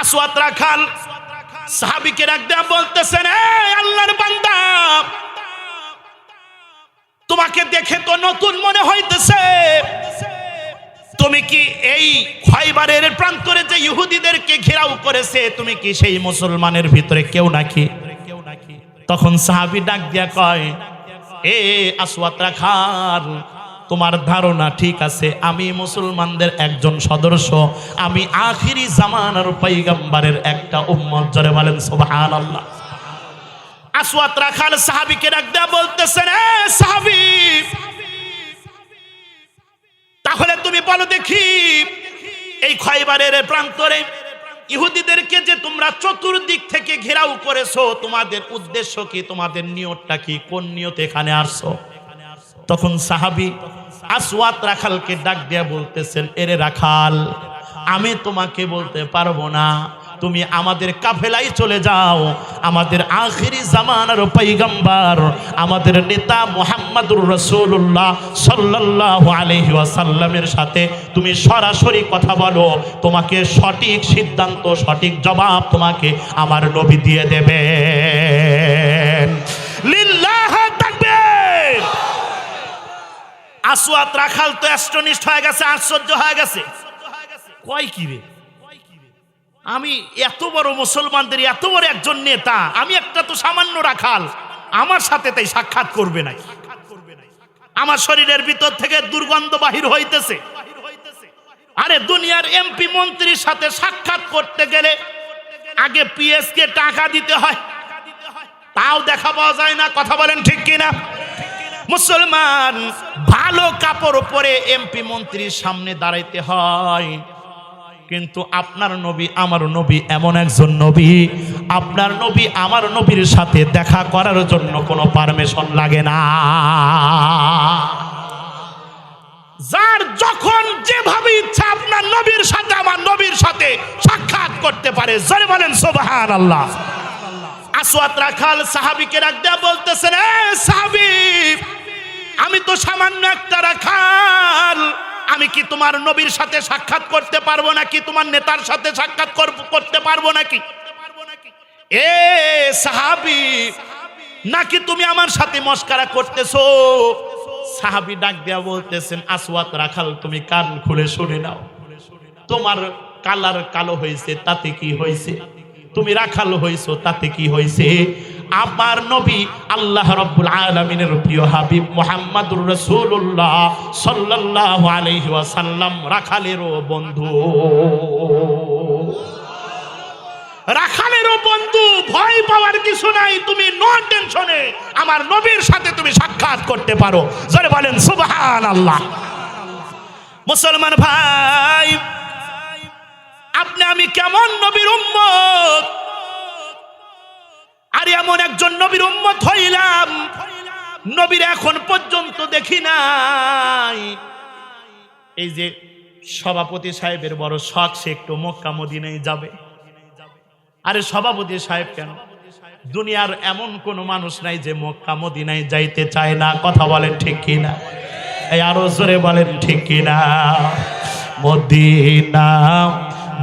আসওয়াত রাখাল সাহাবিকে রাখ দেয়া বলতেছেন আল্লাহর বান্দা, তোমাকে দেখে তো নতুন মনে হইতেছে। তুমি কি এই খয়বারের প্রান্তরে যে ইহুদিদেরকে ঘেরাও করেছে, তুমি কি সেই মুসলমানের ভিতরে কেউ নাকি? তখন সাহাবি ডাক দিয়া কয়, এ আসওয়াত রাখাল তোমার ধারণা ঠিক আছে। আমি মুসলমানদের একজন সদস্য। আমি আখিরি জামানার পৈগম্বরের একটা উম্মত। জরে বলেন, সুবহানাল্লাহ। আসওয়াত রাখাল সাহাবিকে ডাক দেয়া বলতেছেন সাহাবী, তাহলে তুমি বলো দেখি, এই খয়বারের প্রান্তরে ইহুদিদেরকে যে তোমরা চতুর্দিক থেকে ঘেরাও করেছ, তোমাদের উদ্দেশ্য কি? তোমাদের নিয়তটা কি? কোন নিয়ত এখানে আসছো? তখন সাহাবি আসওয়াত রাখালকে ডাক দিয়া বলতেছেন, এরে রাখাল, আমি তোমাকে বলতে পারব না। তুমি আমাদের কাফেলাই চলে যাও। আমাদের আখিরি জামানার পৈগম্বর আমাদের নেতা মোহাম্মদুর রসুল্লাহ সাল্লাল্লাহু আলাইহি ওয়াসাল্লামের সাথে তুমি সরাসরি কথা বলো। তোমাকে সঠিক সিদ্ধান্ত, সঠিক জবাব তোমাকে আমার নবী দিয়ে দেবেন। লিল্লাহ আসওয়াত রাখাল তো অ্যাস্টনিস্ট হয়ে গেছে, আশ্চর্য হয়ে গেছে। কয় কি রে? আমি এত বড় মুসলমানদের, এত বড় একজন নেতা, আমি একটা তো সামান্য রাখাল, আমার সাথে তাই সাক্ষাৎ করবে না আমার শরীরের ভিতর থেকে দুর্গন্ধ বাহির হইতেছে। আরে দুনিয়ার এমপি মন্ত্রীর সাথে সাক্ষাৎ করতে গেলে আগে পিএস কে টাকা দিতে হয়। তাও দেখা পাওয়া যায় না, কথা বলেন ঠিক কিনা? মুসলমান, ভালো কাপড় পরে এমপি মন্ত্রীর সামনে দাঁড়াইতে হয়। কিন্তু আপনার নবী আমার নবী এমন একজন নবী। আপনার নবী আমার নবীর সাথে দেখা করার জন্য কোনো পারমিশন লাগে না। যার যখন যেভাবে ইচ্ছা আপনার নবীর সাথে, আমার নবীর সাথে সাক্ষাৎ করতে পারে। জরে বলেন সোবাহান আল্লাহ আসওয়াত রাখাল সাহাবিকে রাখ দেয়া বলতেছেন সাহাবি আমি তো সামান্য একটা রাখাল। আমি কি তোমার নবীর সাথে সাক্ষাৎ করতে পারব নাকি? তোমার নেতার সাথে সাক্ষাৎ কর- করতে পারব নাকি? এ সাহাবি, নাকি তুমি আমার সাথে মস্কারা করতেছো? সাহাবি ডাক দেয়া বলতেছেন, আসওয়াত রাখাল, তুমি কান খুলে শুনে নাও। তোমার কালার কালো হয়েছে তাতে কি হয়েছে তুমি রাখাল হয়েছো তাতে কি হয়েছে আমার নবী আল্লাহ রব্বুল আলমিনের প্রিয় হাবিব মোহাম্মদুর রসুল্লাহ সাল্লাল্লাহু আলাইহি ওয়াসাল্লাম রাখালেরও বন্ধু। রাখালেরও বন্ধু, ভয় পাওয়ার কিছু নাই, তুমি নো টেনশনে আমার নবীর সাথে তুমি সাক্ষাৎ করতে পারো। জোরে বলেন সুবহান আল্লাহ মুসলমান ভাই, আপনি আমি কেমন নবীর উম্মত? আর এমন একজন নবীর উম্মত হইলাম, নবীর এখন পর্যন্ত দেখি নাই। এই যে সভাপতি সাহেবের বড় শখ, সে একটু মক্কা মদিনায় যাবে। আরে সভাপতি সাহেব কেন? দুনিয়ার এমন কোন মানুষ নাই যে মক্কা মদিনায় যাইতে চায় না। কথা বলেন ঠিক কিনা? এই আরও জোরে বলেন ঠিক কিনা? মদিনা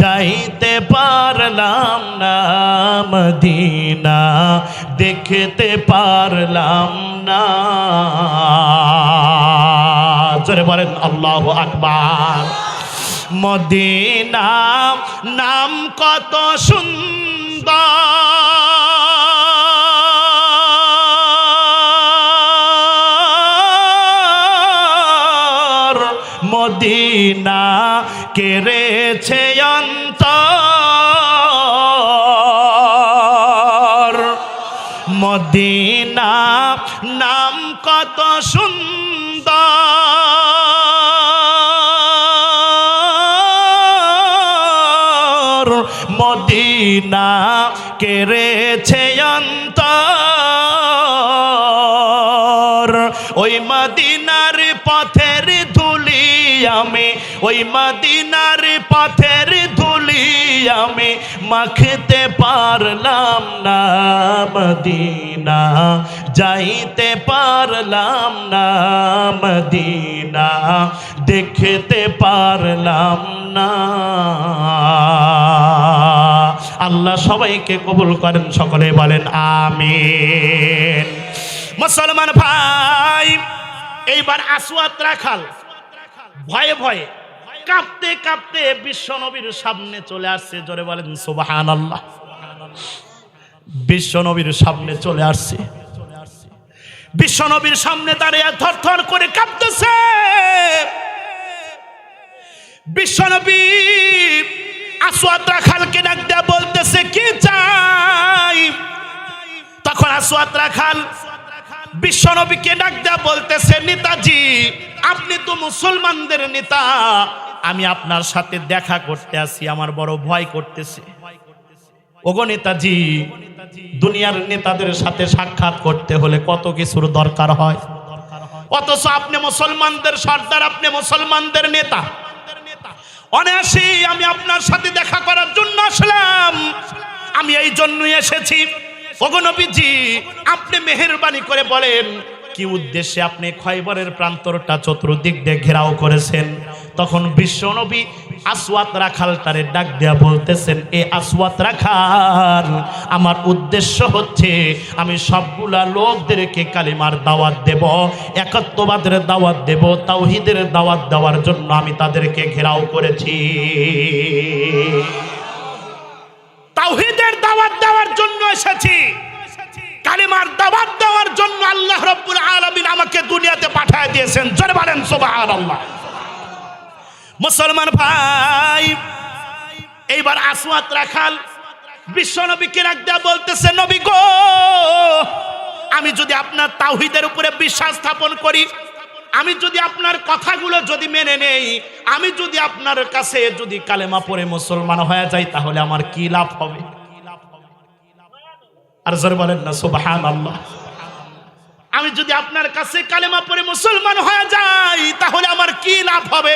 যাইতে পারলাম না মদিনা, দেখতে পারলাম না। জোরে বলেন, আল্লাহ আকবার। মদিনা নাম কত সুন্দর। মদিনা কেড়েছে অন্তর। মদিনা মদিনার পথের ধুলি আমি, ওই মদিনার পথের ধুলি আমি মাখতে পারলাম না মদিনা, যাইতে পারলাম না মদিনা, দেখতে পারলাম না। আল্লাহ সবাইকে কবুল করেন, সকলে বলেন আমিন। মুসলমান ভাই এইবার আসওয়াত রাখাল। ভয়ে ভয়ে কাঁপতে কাঁপতে বিশ্ব নবীর সামনে চলে আসছে, জোরে বলেন সুবাহান আল্লাহ বিশ্ব নবীর সামনে চলে আসছে। বিশ্ব নবীর সামনে দাঁড়িয়ে থর করে কাঁপতেছে। বিশ্ব নবী আসওয়াত রাখালকে ডাক দেয়া বলতেছে, কি চাই? তখন আসওয়াত রাখাল বিশ্বনবীকে ডাক দেয়া বলতেছে, নেতাজি, আপনি তো মুসলমানদের নেতা। আমি আপনার সাথে দেখা করতে আসি, আমার বড় ভয় করতেছে। ওগো নেতাজি, দুনিয়ার নেতাদের সাথে সাক্ষাৎ করতে হলে কত কিছুর দরকার হয়। অথচ আপনি মুসলমানদের সর্দার, আপনি মুসলমানদের নেতা। অনায়াসি আমি আপনার সাথে দেখা করার জন্য আসলাম। আমি এই জন্যই এসেছি। ওগনবীজি আপনি মেহেরবানি করে বলেন, কি উদ্দেশ্যে আপনি খয়বরের প্রান্তরটা চতুর্দিক দিয়ে ঘেরাও করেছেন? তখন বিশ্বনবী আসওয়াত রাখালটারে ডাক দেয়া বলতেছেন, এ আসওয়াত রাখাল, আমার উদ্দেশ্য হচ্ছে আমি সবগুলা লোকদেরকে কালিমার দাওয়াত দেব একাত্মবাদের দাওয়াত দেব, তাওহিদের দাওয়াত দেওয়ার জন্য আমি তাদেরকে ঘেরাও করেছি। তাওহিদের দাওয়াত দেওয়ার জন্য এসেছি। কালিমার দাওয়াত দেওয়ার জন্য আল্লাহ রব্বুল আলামিন আমাকে দুনিয়াতে পাঠিয়ে দিয়েছেন। জোরে বলেন, সুবহানাল্লাহ। মুসলমান ভাই, এইবার আসওয়াত রাখাল বিশ্ব নবীকে রাখ দেয়া বলতেছে, নবী গো, আমি যদি আপনার তাওহিদের উপরে বিশ্বাস স্থাপন করি আমি যদি আপনার কথাগুলো যদি মেনে নেই, আমি যদি আপনার কাছে যদি কালেমা পড়ে মুসলমান হয়ে যাই, তাহলে আমার কি লাভ হবে? আর জোরে বলেন না সুবহান আল্লাহ আমি যদি আপনার কাছে কালেমা পড়ে মুসলমান হয়ে যাই, তাহলে আমার কি লাভ হবে?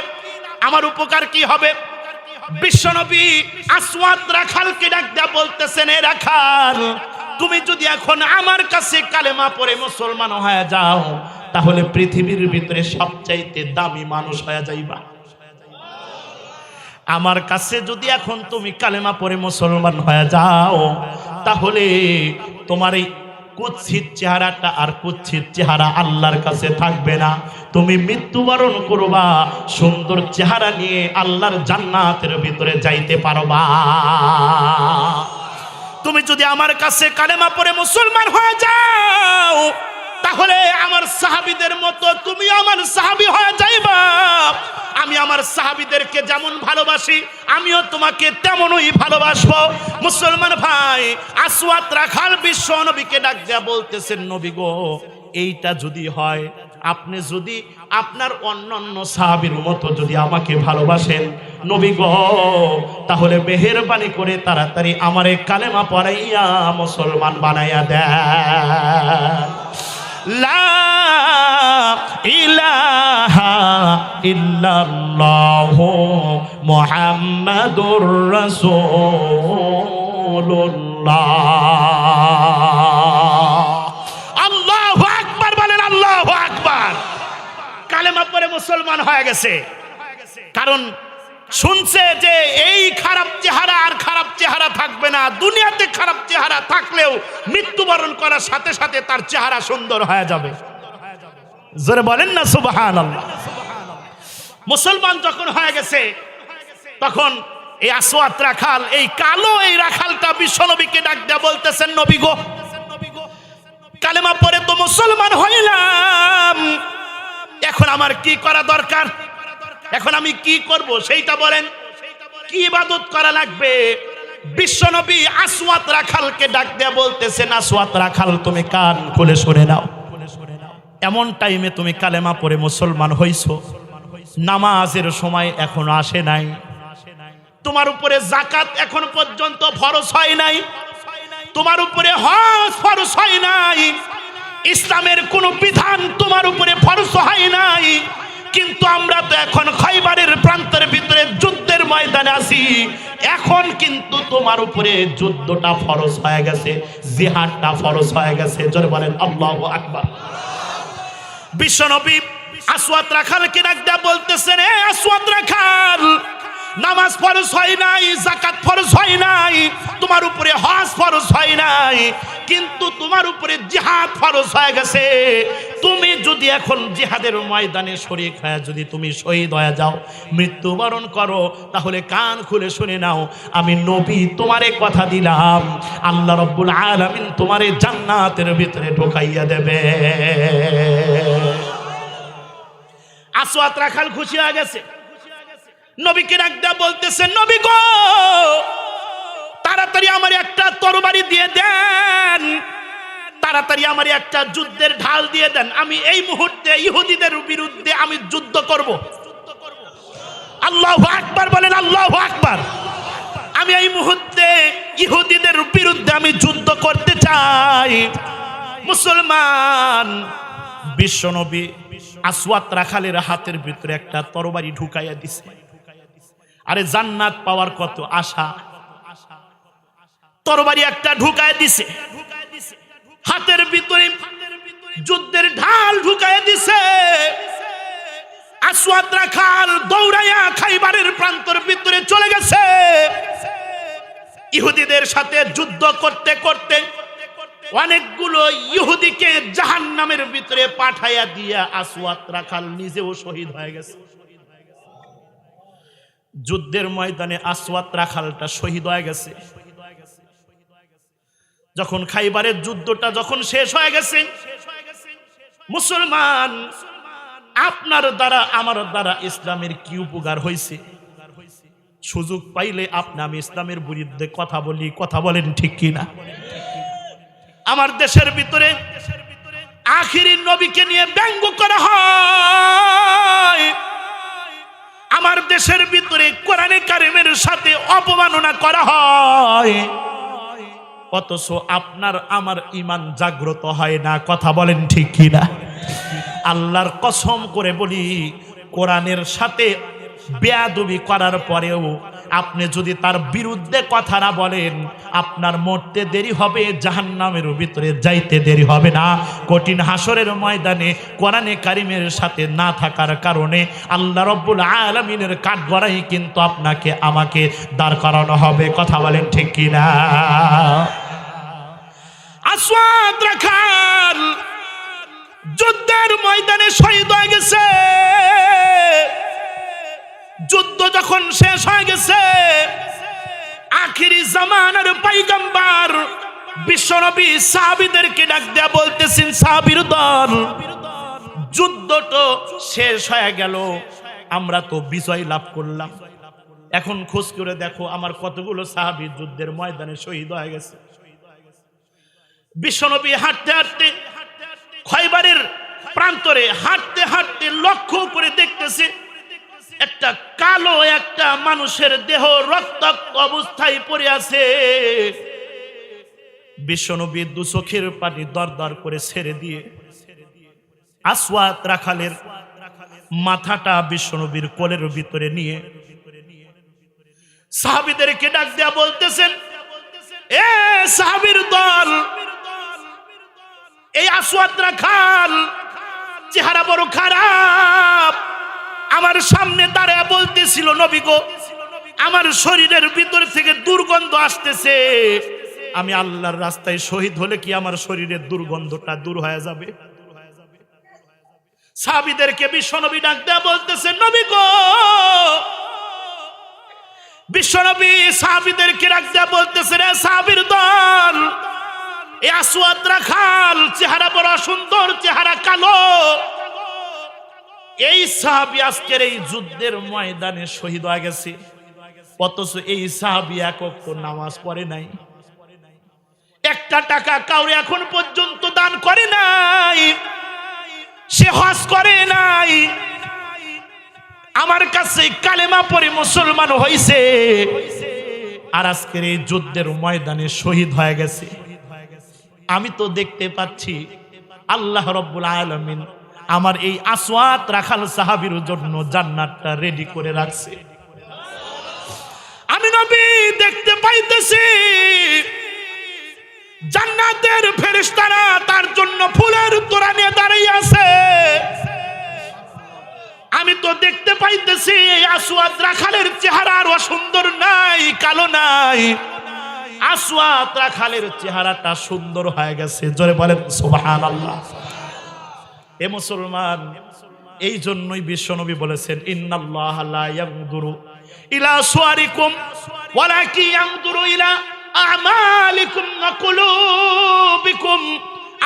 আমার উপকার কি হবে? বিশ্বনবী আসওয়াত রাখালকে ডাক দেয়া বলতেছেন, এ রাখাল, তুমি যদি এখন আমার কাছে কালেমা পড়ে মুসলমান হয়ে যাও তাহলে পৃথিবীর ভিতরে সবচাইতে দামি মানুষ হয়ে যাইবা। আমার কাছে যদি এখন তুমি কালেমা পড়ে মুসলমান হয়ে যাও, তাহলে তোমার এই কুৎসিত চেহারাটা আর কুৎসিত চেহারা আল্লাহর কাছে থাকবে না। তুমি মৃত্যুবরণ করবা, সুন্দর চেহারা নিয়ে আল্লাহর জান্নাতের ভিতরে যাইতে পারবা। তুমি যদি আমার কাছে কালেমা পরে মুসলমান হয়ে যাও তাহলে আমার সাহাবিদের মতো তুমি আমার সাহাবি হয়ে যাইবা। আমি আমার সাহাবিদেরকে যেমন ভালোবাসি, আমিও তোমাকে তেমনই ভালোবাসবো। মুসলমান ভাই, আসওয়াত রাখাল বিশ্ব নবীকে ডাক দেয়া বলতেছেন, নবী গো, এইটা যদি হয়, আপনি যদি আপনার অন্যান্য সাহাবির মতো যদি আমাকে ভালোবাসেন, নবী গো, তাহলে মেহেরবানি করে তাড়াতাড়ি আমারে কালেমা পড়াইয়া মুসলমান বানাইয়া দেয় লা ইলাহা ইল্লাল্লাহ মুহাম্মাদুর রাসূলুল্লাহ। আল্লাহু আকবার বলেন, আল্লাহু আকবার। কালেমা পড়ে মুসলমান হয়ে গেছে। কারণ শুনছে যে এই খারাপ চেহারা থাকবে না। দুনিয়াতে খারাপ চেহারা থাকলেও মৃত্যুবরণ করার সাথে সাথে তার চেহারা সুন্দর হয়ে যাবে। জোরে বলেন না সুবাহান মুসলমান যখন হয়ে গেছে, তখন এই আসওয়াত রাখাল, এই কালো এই রাখালটা বিশ্বনবীকে ডাক দেয়া বলতেছেন, নবী গো, কালেমা পরে তো মুসলমান হইলাম। এখন আমার কি করা দরকার? এখন আমি কি করব? সেইটা বলেন, কি ইবাদত করা লাগবে? বিশ্বনবী আসওয়াত রাখালকে ডাক দেয়া বলতেছেন, আসওয়াত রাখাল, তুমি কান খুলে শুনে নাও। এমন টাইমে তুমি কালেমা পড়ে মুসলমান হইছো। নামাজের সময় এখন আসে নাই। তোমার উপরে জাকাত এখন পর্যন্ত ফরজ হয় নাই। তোমার উপরে হজ ফরজ হয় নাই। ইসলামের কোনো বিধান তোমার উপরে ফরজ হয় নাই। কিন্তু আমরা তো এখন খাইবারের প্রান্তের ভিতরে যুদ্ধের ময়দানে আছি। এখন কিন্তু তোমার উপরে যুদ্ধটা ফরজ হয়ে গেছে, জিহাদটা ফরজ হয়ে গেছে। জোরে বলেন, আল্লাহু আকবার। বিশ্বনবী আসওয়াত রাখাল কি রাখতে বলতেছেন, এ আসওয়াত রাখাল নামাজ ফরজ হয় নাই জাকাত ফরজ হয় নাই, তোমার উপরে হজ ফরজ হয় নাই, কিন্তু তোমার উপরে জিহাদ ফরজ হয়ে গেছে। তুমি যদি এখন জিহাদের ময়দানে শরীক হয়ে যদি তুমি শহীদ হয়ে যাও, মৃত্যুবরণ করো, তাহলে কান খুলে শুনে নাও, আমি নবী তোমারে কথা দিলাম, আল্লাহ রব্বুল আলামিন তোমারে জান্নাতের ভিতরে ঢোকাইয়া দেবে। আসওয়াত রাখাল খুশি হয়ে গেছে। নবীকে ডাকদা বলতেছে, নবী গো, তাড়াতাড়ি আমার একটা তরবারি দিয়ে দেন। তাড়াতাড়ি আমার একটা যুদ্ধের ঢাল দিয়ে দেন। আমি এই মুহূর্তে ইহুদিদের বিরুদ্ধে আমি যুদ্ধ করব। আল্লাহ আকবার বলেন, আল্লাহ আকবার। আমি এই মুহূর্তে ইহুদিদের বিরুদ্ধে আমি যুদ্ধ করতে চাই। মুসলমান, বিশ্বনবী আসওয়াত রাখালের হাতের ভিতরে একটা তরবারি ঢুকাইয়া দিছে। আরে জান্নাত পাওয়ার কত আশা? তরবারি একটা ঢুকায় দিছে। হাতের ভিতরে যুদ্ধের ঢাল ঢুকায় দিছে। দৌড়াইয়া খাইবারের প্রান্তর ভিতরে চলে গেছে। ইহুদিদের সাথে যুদ্ধ করতে করতে অনেকগুলো ইহুদিকে জাহান নামের ভিতরে পাঠাইয়া দিয়া আসওয়াত রাখাল নিজেও শহীদ হয়ে গেছে। যুদ্ধের ময়দানে আসওয়াত রাখালটা শহীদ হয়ে গেছে। যখন খাইবারের যুদ্ধটা যখন শেষ হয়ে গেছে, মুসলমান, আপনার দ্বারা, আমার দ্বারা ইসলামের কি উপকার হয়েছে? সুযোগ পাইলে আপনি আমি ইসলামের বিরুদ্ধে কথা বলি, কথা বলেন ঠিক কিনা? আমার দেশের ভিতরে আখিরি নবীকে নিয়ে ব্যঙ্গ করা হয়। আমার দেশের ভিতরে কোরআনে কারিমের সাথে অপমাননা করা হয়। অথচ আপনার আমার ইমান জাগ্রত হয় না, কথা বলেন ঠিক কিনা? আল্লাহর কসম করে বলি, কোরআনের সাথে বেয়াদবি করার পরেও আপনি যদি তার বিরুদ্ধে কথা না বলেন, আপনার মরতে দেরি হবে, জাহান্নামের ভিতরে যাইতে দেরি হবে না। কঠিন হাসরের ময়দানে, কোরআনে কারিমের সাথে না থাকার কারণে আল্লাহ রব্বুল আলমিনের কাঠগড়াই কিন্তু আপনাকে, আমাকে দাঁড় করানো হবে। কথা বলেন ঠিক কিনা? আসওয়াদ যুদ্ধের ময়দানে শহীদ হয়ে গেছে। যুদ্ধ যখন শেষ হয়ে গেছে, আখিরি জামানার পাইগাম্বার বিশ্বনবী সাহাবিদেরকে ডাক দেয়া বলতেছেন, সাহাবির দল যুদ্ধ তো শেষ হয়ে গেল, আমরা তো বিজয় লাভ করলাম। এখন খোঁজ করে দেখো, আমার কতগুলো সাহাবি যুদ্ধের ময়দানে শহীদ হয়ে গেছে। বিশ্বনবী হাঁটতে হাঁটতে খয়বারের প্রান্তরে হাঁটতে হাঁটতে লক্ষ্য করে দেখতেছে একটা কালো একটা মানুষের দেহ রক্তাক্ত অবস্থায় পড়ে আছে। বিশ্বনবী দু চোখের পানি দর করে ছেড়ে দিয়ে আসওয়াত রাখালের মাথাটা বিশ্বনবীর কোলের ভিতরে নিয়ে সাহাবিদেরকে ডাক দেয়া বলতেছেন, এ সাহাবির দল, এই আসওয়াত রাখাল, চেহারা বড় খারাপ আমার সামনে দাঁড়ায় বলতেছিল, নবী গো, আমার শরীরের ভিতর থেকে দুর্গন্ধ আসতেছে। আমি আল্লাহর রাস্তায় শহীদ হলে কি আমার শরীরের দুর্গন্ধটা দূর হয়ে যাবে? সাহাবিদেরকে বিশ্বনবী ডাক দেয়া বলতেছে, নবী গো! বিশ্বনবী সাহাবিদেরকে ডাক দেয়া বলতেছে, রে সাহাবির দল, এ আসওয়াদ রাখাল চেহারা বড় সুন্দর, চেহারা কালো। এই সাহাবি আজকের এই যুদ্ধের ময়দানে শহীদ হয়ে গেছে। অথচ এই সাহাবি একক নামাজ পড়ে নাই। একটা টাকা কাউরে এখন পর্যন্ত দান করে নাই। সে হজ করে নাই। আমার কাছে কালেমা পরে মুসলমান হয়েছে আর আজকের এই যুদ্ধের ময়দানে শহীদ হয়ে গেছে। আমি তো দেখতে পাচ্ছি আল্লাহ রব্বুল আলমিন আমার এই আসওয়াত রাখাল সাহাবির জন্য জান্নাতটা রেডি করে রাখছে। আমি নবী দেখতে পাইতেছি, জান্নাতের ফেরেশতারা তার জন্য ফুলের তোড়া নিয়ে দাঁড়িয়ে আছে। আমি তো দেখতে পাইতেছি, এই আসওয়াত রাখালের চেহারা আর অসুন্দর নাই, কালো নাই। আসওয়াত রাখালের চেহারাটা সুন্দর হয়ে গেছে। জোরে বলেন, সুবহানাল্লাহ। এ মুসলমান, এই জন্যই বিশ্বনবী বলেছেন, ইন্নাল্লাহ লা ইয়ানজুরু ইলা সুয়ারিকুম ওয়ালাকি ইয়ানজুরু ইলা আমালিকুম ওয়া কুলুবিকুম।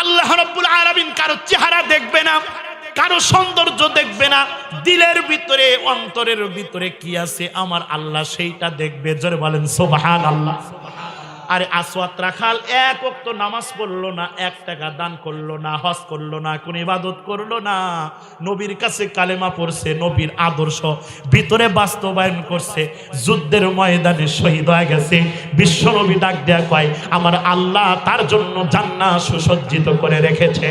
আল্লাহ রাব্বুল আলামিন কারও চেহারা দেখবে না, কারও সৌন্দর্য দেখবে না, দিলের ভিতরে, অন্তরের ভিতরে কি আছে, আমার আল্লাহ সেইটা দেখবে। জোরে বলেন, সুবহানাল্লাহ। আরে আসওয়াত রাখাল, এক অক্ত নামাজ পড়ল না, এক টাকা দান করল না, হজ করল না, কোন ইবাদত করল না। নবীর কাছে কালেমা পড়ছে, নবীর আদর্শ ভিতরে বাস্তবায়ন করছে, যুদ্ধের ময়দানে শহীদ হয়ে গেছে। বিশ্ব নবী ডাক দেয়া কয়, আমার আল্লাহ তার জন্য জান্নাত সুসজ্জিত করে রেখেছে।